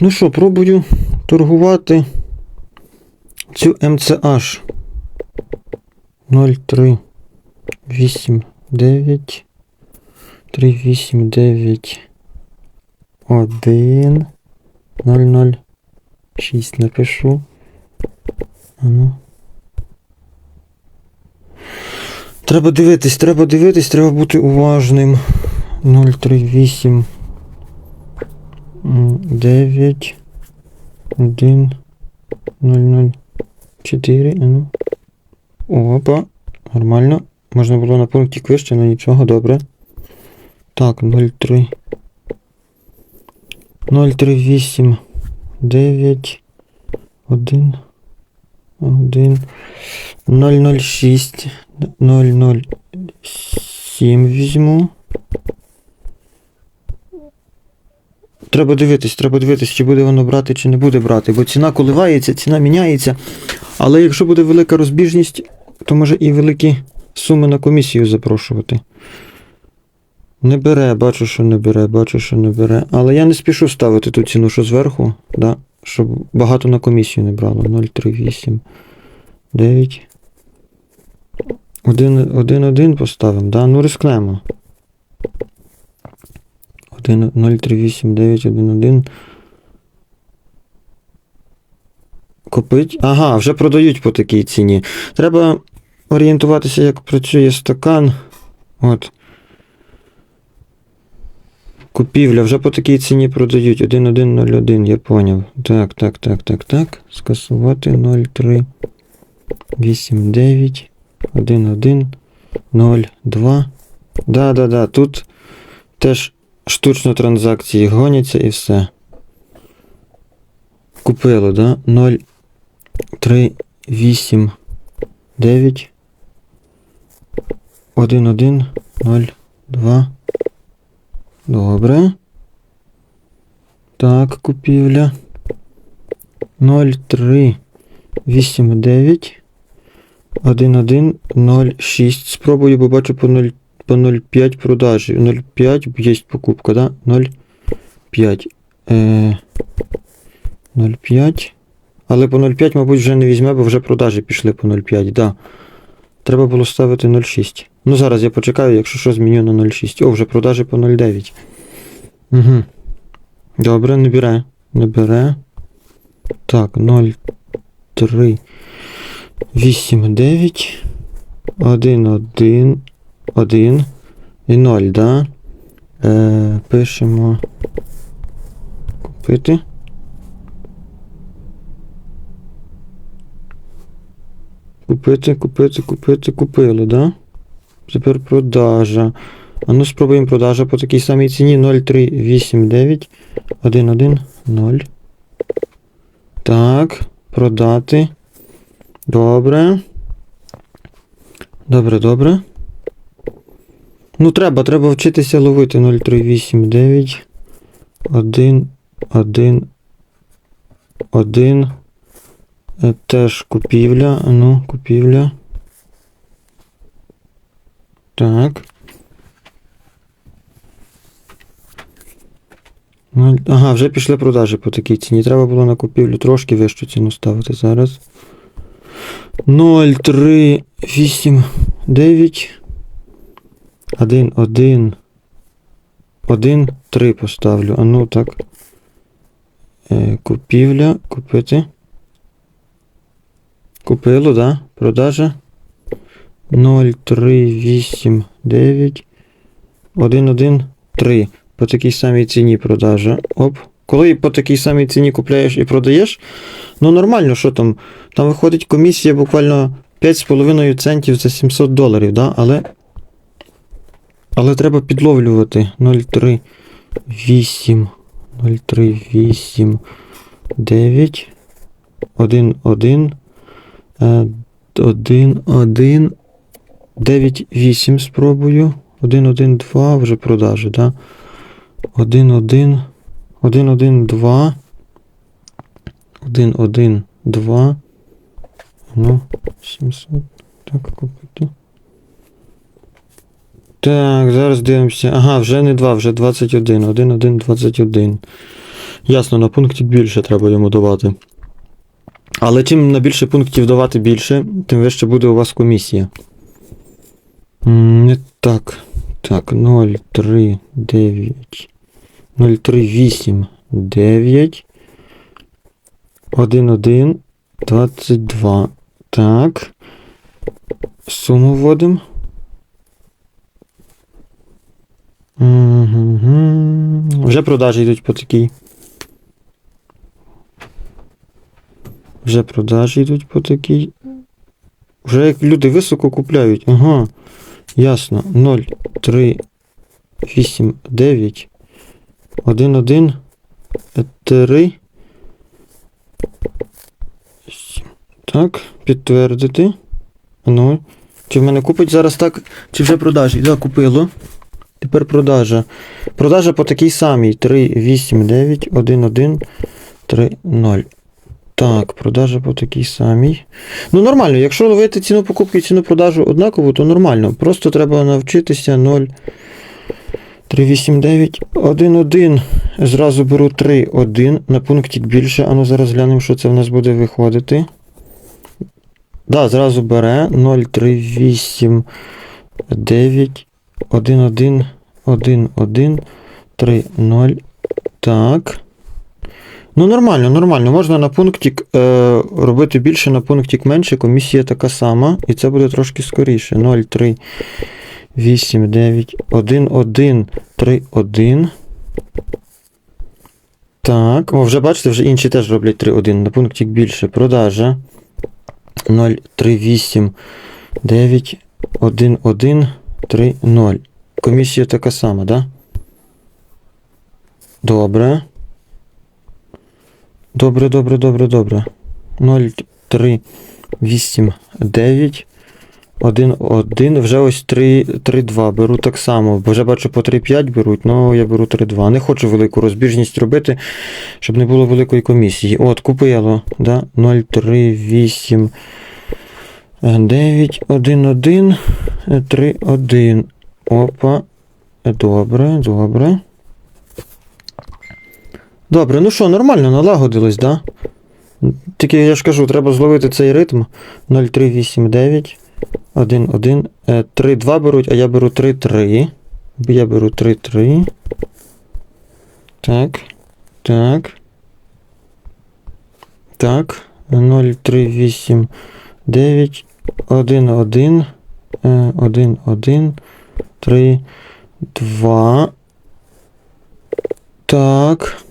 Ну що, пробую торгувати цю MCH 03 8 9 3 8 9 1 0 0 6 напишу. А ну. Треба дивитись, треба дивитись, треба бути уважним. 038 9 1 0 0 4. Ну. Опа. Нормально. Можна було на пункті вище, але нічого, добре. Так, 03. 038 9 1 1 006 007 візьму. Треба дивитись, треба дивитись, чи буде воно брати, чи не буде брати, бо ціна коливається, ціна міняється. Але якщо буде велика розбіжність, то може і великі суми на комісію запрошувати. Не бере, бачу, що не бере, бачу, що не бере. Але я не спішу ставити ту ціну, що зверху, да, щоб багато на комісію не брало. 038 9. 1, 1, 1 поставимо, да? Ну рискнемо. 1, 0, 3, 8, 9, 1, 1. Купить. Ага, вже продають по такій ціні. Треба орієнтуватися, як працює стакан. От. Купівля, вже по такій ціні продають. 1101, я поняв. Так, так, так, так, так. Скасувати 03 89 11 02. Да, да, да. Тут теж штучно транзакції гоняться і все. Купило, да? 0 3 8 9 1 1 0 2 Добре. Так, купівля. 03 89 1106. Спробую, бо бачу по 0 по 0,5 продажі. 0,5 є покупка, да? 0,5. Е, 0,5. Але по 0,5, мабуть, вже не візьме, бо вже продажі пішли по 0,5, да. Треба було ставити 0,6. Ну, зараз я почекаю, якщо що, зміню на 0,6. О, вже продажі по 0,9. Угу. Добре, не бере. Не бере. Так, 0,3. 8, 9. 1, 1. 1 і 0, да? Е, пишемо. Купити. Купити, купити, купити, купили, да? Тепер продажа. А ну спробуємо продажа по такій самій ціні 0,389 1, 0. Так, продати. Добре. Добре, добре. Ну, треба, треба вчитися ловити 0389 1, 1, 1. Е, Теж купівля. Ну, купівля. Так. Ага, вже пішли продажі по такій ціні. Треба було на купівлю трошки вищу ціну ставити зараз. 0, 3, 8, 9. 1, 1. 1, 3 поставлю. А ну так. Е, купівля. Купити. Купило, да? Продажа. 0, 3, 8, 9. 1, 1, 3. По такій самій ціні продажа. Оп. Коли по такій самій ціні купляєш і продаєш, ну нормально, що там? Там виходить комісія буквально 5,5 центів за 700 доларів, да? але. Але треба підловлювати 0,3, 8, 0,3, 8, 9, 1, 1, 1, 1, 9, 8 спробую. 1, 1, 2 вже продажі, да? 1, 1, 1, 1, 2. 1, 1, 2. Ну, 700. Так, купити. Так, зараз дивимося. Ага, вже не 2, вже 21. 1, 1, 21. Ясно, на пункті більше треба йому давати. Але чим на більше пунктів давати більше, тим вище буде у вас комісія. Не так. Так, 0, 3, 9. 0, 3, 8, 9. 1, 1, 22. Так. Суму вводимо. Вже продажі йдуть по такій. Вже продажі йдуть по такій. Вже як люди високо купляють. Ага. Ясно. 0, 3, 8, 9, 1, 1, 3. Так, підтвердити. Ну. Чи в мене купить зараз так? Чи вже продажі? Так, купило. Тепер продажа. Продажа по такій самій. 3, 8, 9, 1, 1, 3, 0. Так, продажа по такій самій. Ну, нормально, якщо ловити ціну покупки і ціну продажу однаково, то нормально. Просто треба навчитися 0, 3, 8, 9, 1, 1. Зразу беру 3, 1. На пунктик більше. А ну зараз глянемо, що це в нас буде виходити. Да, зразу бере 0, 3, 8, 9, 1, 1, 1, 1, 3, 0. Так. Ну, нормально, нормально. Можна на пунктик е, робити більше, на пунктик менше. Комісія така сама. І це буде трошки скоріше. 0, 3, 8, 9, 1, 1, 3, 1. Так. О, вже бачите, вже інші теж роблять 3, 1. На пунктик більше. Продажа. 0, 3, 8, 9, 1, 1, 3, 0. Комісія така сама, да? Добре. Добре, добре, добре, добре. 0, 3, 8, 9, 1, 1. Вже ось 3, 3, 2. Беру так само. Вже бачу по 3, 5 беруть, ну я беру 3, 2. Не хочу велику розбіжність робити, щоб не було великої комісії. От, купило, да? 0, 3, 8, 9, 1, 1, 3, 1. Опа. Добре, добре. Добре, ну що, нормально налагодилось, да? Тільки я ж кажу, треба зловити цей ритм. 0,389, 1, 1, 3, 2 беруть, а я беру 3, 3. Я беру 3, 3. Так. Так. Так. 0, 3, 8, 9, 1, 1, 1, 1, 3, 2. Так.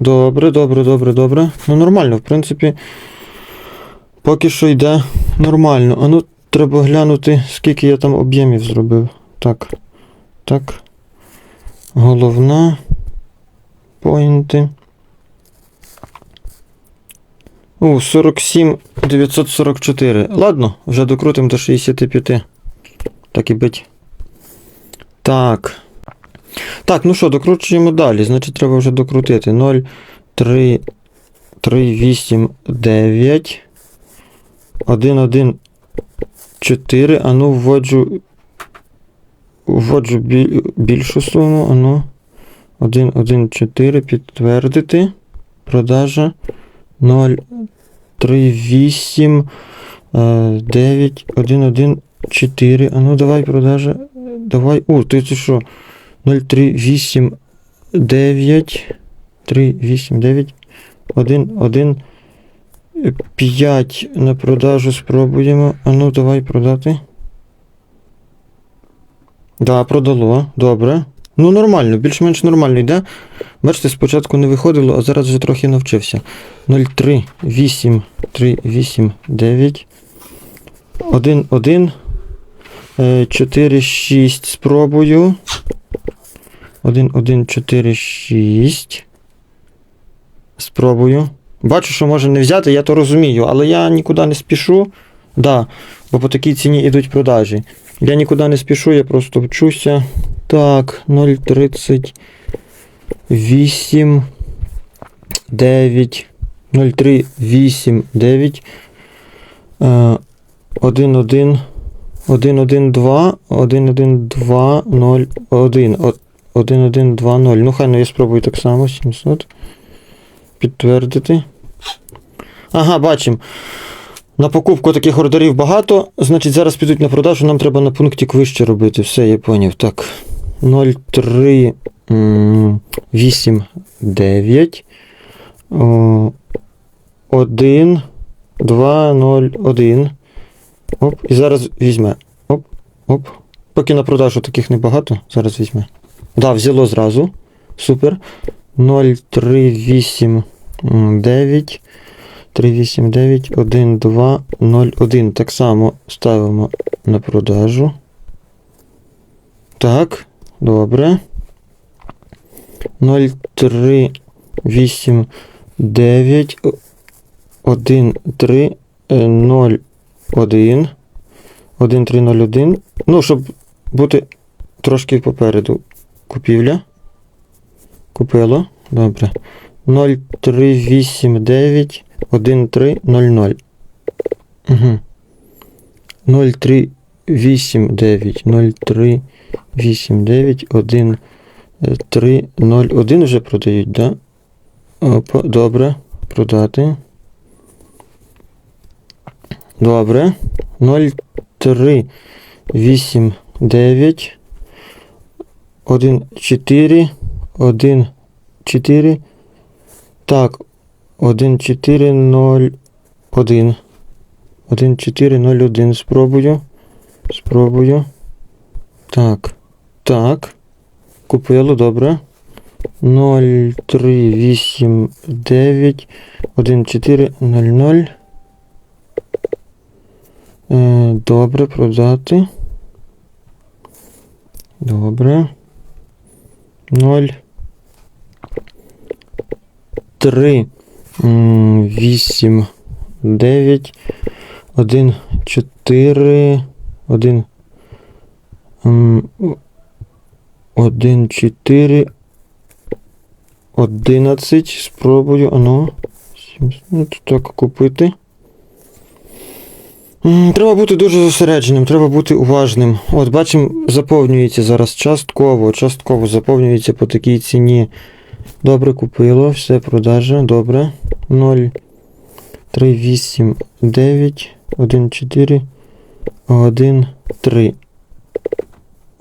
Добре, добре, добре, добре. Ну нормально, в принципі. Поки що йде нормально. А ну, треба глянути, скільки я там об'ємів зробив. Так. Так. Головна. Поінти. О, 47 944. Ладно, вже докрутимо до 65. Так і бить. Так. Так, ну що, докручуємо далі. Значить, треба вже докрутити. 0, 3, 3, 8, 9. 1, 1, 4. А ну вводжу. Вводжу біль, більшу суму. А ну. 1, 1, 4. Підтвердити. Продажа. 0, 3, 8, 9, 1, 1, 4. А ну давай продажа. Давай. О, ти це що? 0, 3, 8, 9, 3, 8, 9, 1, 1, 5 на продажу спробуємо. А ну, давай продати. Да, продало. Добре. Ну, нормально, більш-менш нормально йде. Бачите, спочатку не виходило, а зараз вже трохи навчився. 0, 3, 8, 3, 8, 9, 1, 1, 4, 6 спробую. 1, 1, 4, 6. Спробую. Бачу, що може не взяти, я то розумію, але я нікуди не спішу. Да, бо по такій ціні йдуть продажі. Я нікуди не спішу, я просто вчуся. Так, 0,38, 9, 0,3, 8, 9, 1, 1, 1, 1, 2, 1, 1, 2, 0, 1. 1, 1, 2, 0. Ну, хай ну я спробую так само. 700. Підтвердити. Ага, бачимо. На покупку таких ордерів багато. Значить, зараз підуть на продажу, нам треба на пункті вище робити. Все, я поняв. Так. 03 м, 8, 9. 1, 2, 0, 1. Оп. І зараз візьме. Оп, оп. Поки на продажу таких небагато, зараз візьме. Да, взяло зразу. Супер. 0, 3, 8, 9. 3, 8, 9, 1, 2, 0, 1. Так само ставимо на продажу. Так, добре. 0, 3, 8, 9, 1, 3, 0, 1. 1, 3, 0, 1. Ну, щоб бути трошки попереду. Купівля. Купило. Добре. 0, 3, 8, 9, 1, 3, 0, 0. Угу. 0, 3, 8, 9, 0, 3, 8, 9, 1, 3, 0, 1 вже продають, да? Опа, добре. Продати. Добре. 0, 3, 8, 9, 1, 4, 1, 4. Так, 1, 4, 0, 1. 1, 4, 0, 1. Спробую. Спробую. Так. Так. Купило, добре. 0, 3, 8, 9, 1, 4, 0, 0. Е, Добре, продати. Добре. 0. 3, 8, 9, 1, 4, 1, 1, 4, 11. Спробую. Ану. Ну, так купити. Треба бути дуже зосередженим, треба бути уважним. От, бачимо, заповнюється зараз частково, частково заповнюється по такій ціні. Добре, купило, все, продажа, добре. 0, 3, 8, 9, 1, 4, 1, 3.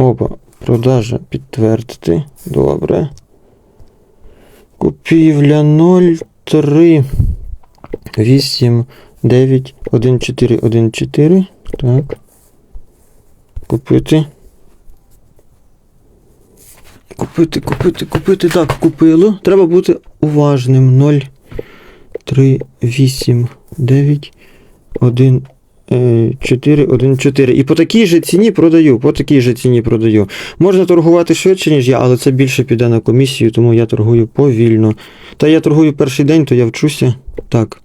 Опа, продажа підтвердити. Добре. Купівля 0, 3, 8, 9, 1, 4, 1, 4. Так. Купити. Купити, купити, купити. Так, купило. Треба бути уважним. 0, 3, 8, 9, 1, 4, 1, 4. І по такій же ціні продаю. По такій же ціні продаю. Можна торгувати швидше, ніж я, але це більше піде на комісію, тому я торгую повільно. Та я торгую перший день, то я вчуся. Так.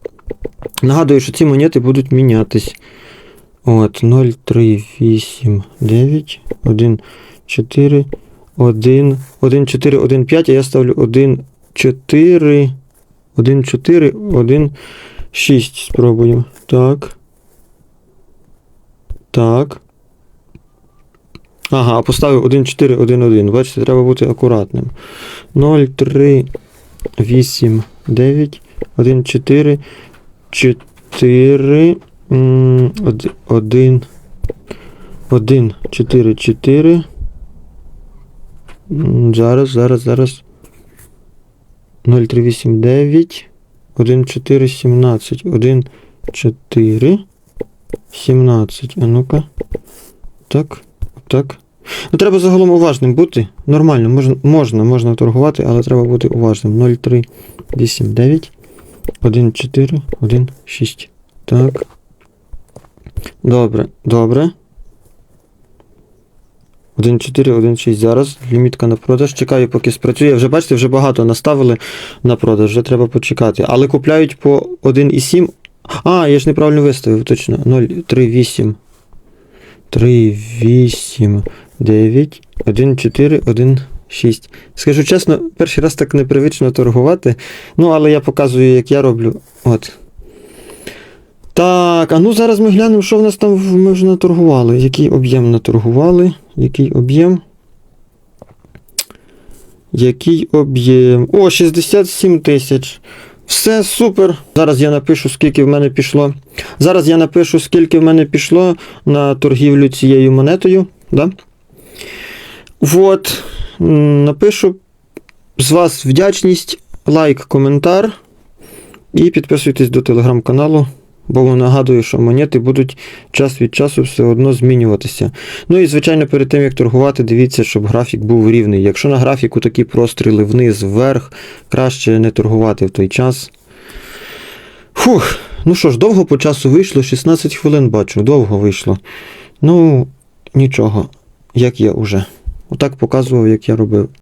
Нагадую, що ці монети будуть мінятись. От, 0, 3, 8, 9, 1, 4, 1, 1, 4, 1, 5, а я ставлю 1, 4, 1, 4, 1, 6. Спробую. Так. Так. Ага, поставив 1, 4, 1, 1. Бачите, треба бути акуратним. 0, 3, 8, 9, 1, 4, 4, 1, 1, 4, 4. Зараз, зараз, зараз. 0, 3, 8, 9, 1, 4, 17, 1, 4, 17. А ну-ка. Так, так. Ну, треба загалом уважним бути. Нормально, можна, можна, можна торгувати, але треба бути уважним. 0, 3, 8, 9, 1, 4, 1, 6. Так. Добре, добре. 1, 4, 1, 6. Зараз. Лімітка на продаж. Чекаю, поки спрацює. Вже бачите, вже багато наставили на продаж, вже треба почекати. Але купляють по 1,7. А, я ж неправильно виставив, точно. 0, 3, 8. 3, 8, 9, 1, 4, 1, 6. Скажу чесно, перший раз так непривично торгувати. Ну, але я показую, як я роблю. От. Так, а ну зараз ми глянемо, що в нас там ми вже наторгували. Який об'єм наторгували. Який об'єм? Який об'єм? О, 67 тисяч. Все супер. Зараз я напишу, скільки в мене пішло. Зараз я напишу, скільки в мене пішло на торгівлю цією монетою. Да? От, Напишу з вас вдячність, лайк, коментар. І підписуйтесь до телеграм-каналу, бо нагадую, що монети будуть час від часу все одно змінюватися. Ну і, звичайно, перед тим як торгувати, дивіться, щоб графік був рівний. Якщо на графіку такі простріли вниз, вверх, краще не торгувати в той час. Фух, ну що ж, довго по часу вийшло, 16 хвилин бачу, довго вийшло. Ну, нічого, як я уже. Отак показував, як я робив.